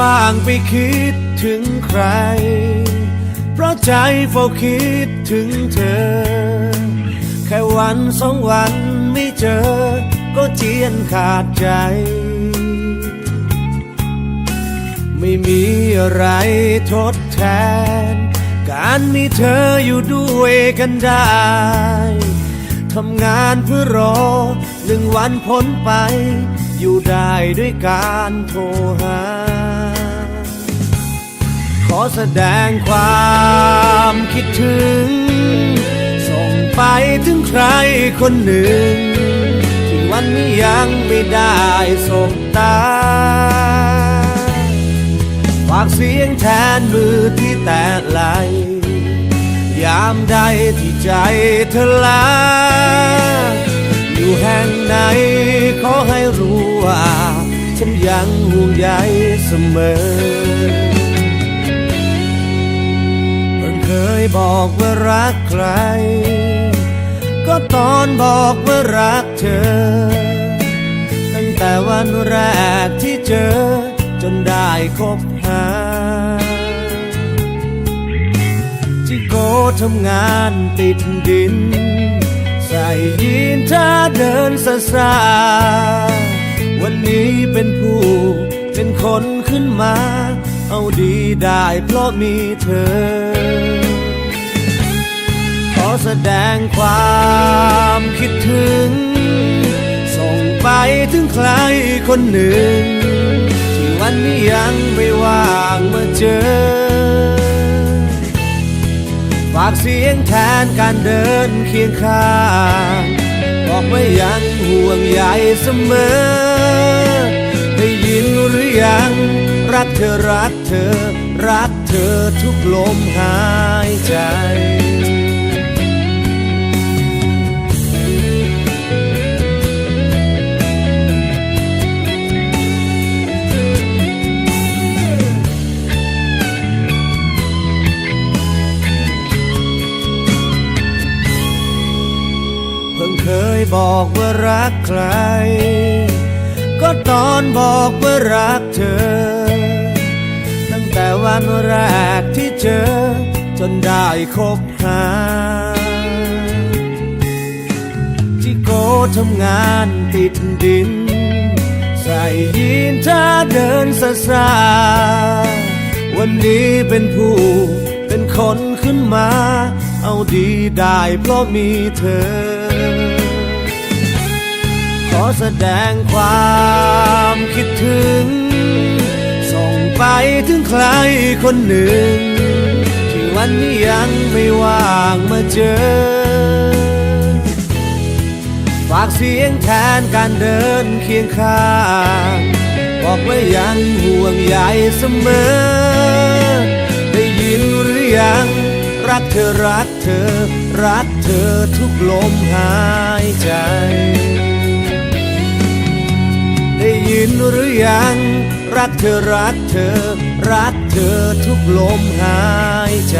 ว่างไปคิดถึงใคร เพราะใจเฝ้าคิดถึงเธอ แค่วันสองวันไม่เจอ ก็เจียนขาดใจ ไม่มีอะไรทดแทน การมีเธออยู่ด้วยกันได้ทำงานเพื่อรอหนึ่งวันพ้นไป อยู่ได้ด้วยการโทรหา ขอแสดงความคิดถึง ส่งไปถึงใครคนหนึ่ง ที่วันนี้ยังไม่ได้สบตา ฝากเสียงแทนมือที่แตะไหล ยามใดที่ใจเธอลาอยู่แห่งไหนขอให้รู้ ว่า ฉันยังห่วงใยเสมอเพิ่งเคยบอกว่ารักใคร ก็ตอนบอกว่ารักเธอ ตั้งแต่วันแรกที่เจอ จนได้คบหาจิโกทำงานติดดิน ใส่ยีนถ้าเดินซาซาวั นี้เป็นผู้ เป็นคนขึ้นมา เอาดีได้เพราะมีเธอ ขอแสดงความคิดถึง ส่งไปถึงใครคนหนึ่ง ที่วันนี้ยังไม่ว่างมาเจอฝากเสียงแทนการเดินเคียงข้าง บอกว่ายังห่วงใยเสมอ ได้ยินหรือยัง รักเธอรักเธอ รักเธอทุกลมหายใจ ยบอกว่ารักใคร ก็ตอนบอกว่ารักเธอ ตั้งแต่วันแรกที่เจอ จนได้คบหาที่โกทำงานติดดิน ใส่ยีนถ้าเดินซาซาวันนี้เป็นผู้เป็นคนขึ้นมา เอาดีได้เพราะมีเธอ แสดงความคิดถึง ส่งไปถึงใครคนหนึ่ง ที่วันนี้ยังไม่ว่างมาเจอ ฝากเสียงแทนการเดินเคียงข้างบอกว่ายังห่วงใยเสมอ ได้ยินหรือยังรักเธอรักเธอ รักเธอทุกลมหายใจ ยินหรือยัง รักเธอรักเธอ รักเธอทุกลมหายใจ